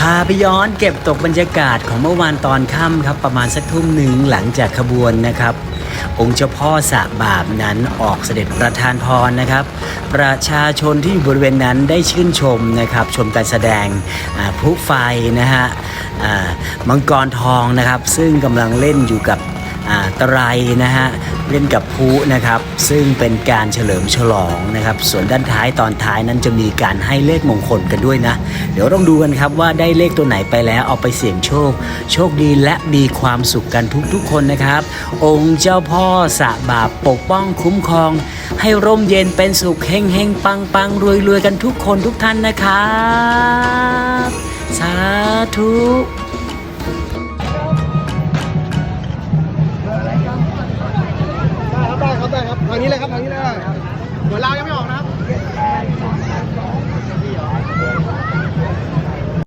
พาไปย้อนเก็บตกบรรยากาศของเมื่อวานตอนค่ำครับ ประมาณสักทุ่มหนึ่งหลังจากขบวนนะครับ องค์เจ้าพ่อสะบาปนั้นออกเสด็จประทานพรนะครับ ประชาชนที่อยู่บริเวณนั้นได้ชื่นชมนะครับ ชมการแสดงอ่าพลุไฟนะฮะมังกรทองนะครับ ซึ่งกำลังเล่นอยู่กับอ่าตะไลนะฮะ เล่นกับพุนะครับ ซึ่งเป็นการเฉลิมฉลองนะครับ ส่วนด้านท้ายตอนท้ายนั้นจะมีการให้เลขมงคลกันด้วยนะ เดี๋ยวต้องดูกันครับว่าได้เลขตัวไหนไปแล้วเอาไปเสี่ยงโชค โชคดีและมีความสุขกันทุกๆคนนะครับ องค์เจ้าพ่อสะบาปปกป้องคุ้มครอง ให้ร่มเย็นเป็นสุขเฮงเฮงปังปังรวยรวยกันทุกคนทุกท่านนะครับ สาธุ ทางนี้เลยครับทางนี้เลยเหมือนเรายังไม่ออกนะครับ